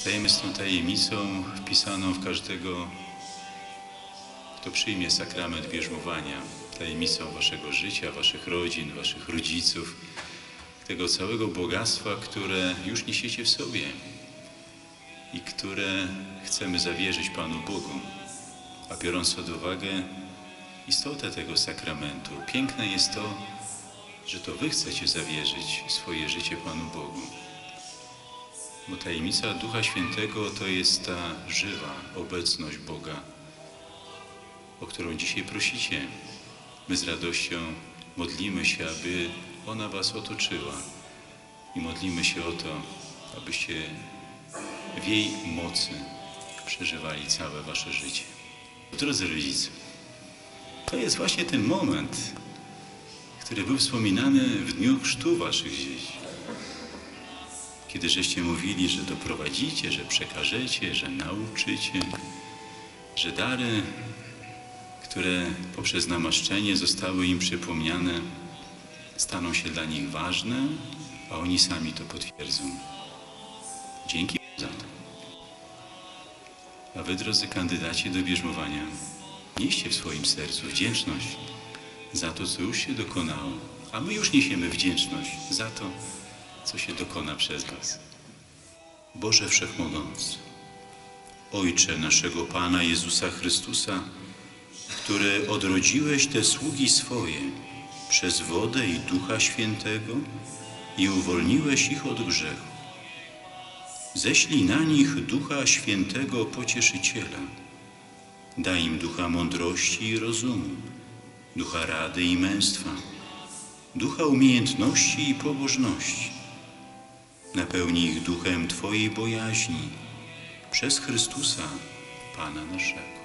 Stajemy z tą tajemnicą wpisaną w każdego, kto przyjmie sakrament bierzmowania, tajemnicą waszego życia, waszych rodzin, waszych rodziców, tego całego bogactwa, które już niesiecie w sobie i które chcemy zawierzyć Panu Bogu. A biorąc pod uwagę istotę tego sakramentu, piękne jest to, że to Wy chcecie zawierzyć swoje życie Panu Bogu. Bo tajemnica Ducha Świętego to jest ta żywa obecność Boga, o którą dzisiaj prosicie. My z radością modlimy się, aby ona Was otoczyła i modlimy się o to, abyście w jej mocy przeżywali całe Wasze życie. Drodzy rodzice, to jest właśnie ten moment, który był wspominany w dniu chrztu Waszych dzieci. Kiedy żeście mówili, że doprowadzicie, że przekażecie, że nauczycie, że dary, które poprzez namaszczenie zostały im przypomniane, staną się dla nich ważne, a oni sami to potwierdzą. Dzięki za to. A wy, drodzy kandydaci do bierzmowania, nieście w swoim sercu wdzięczność za to, co już się dokonało, a my już niesiemy wdzięczność za to, co się dokona przez Was. Boże Wszechmogący, Ojcze naszego Pana Jezusa Chrystusa, który odrodziłeś te sługi swoje przez wodę i Ducha Świętego i uwolniłeś ich od grzechu. Ześlij na nich Ducha Świętego Pocieszyciela. Daj im ducha mądrości i rozumu, ducha rady i męstwa, ducha umiejętności i pobożności. Napełnij ich duchem Twojej bojaźni przez Chrystusa, Pana naszego.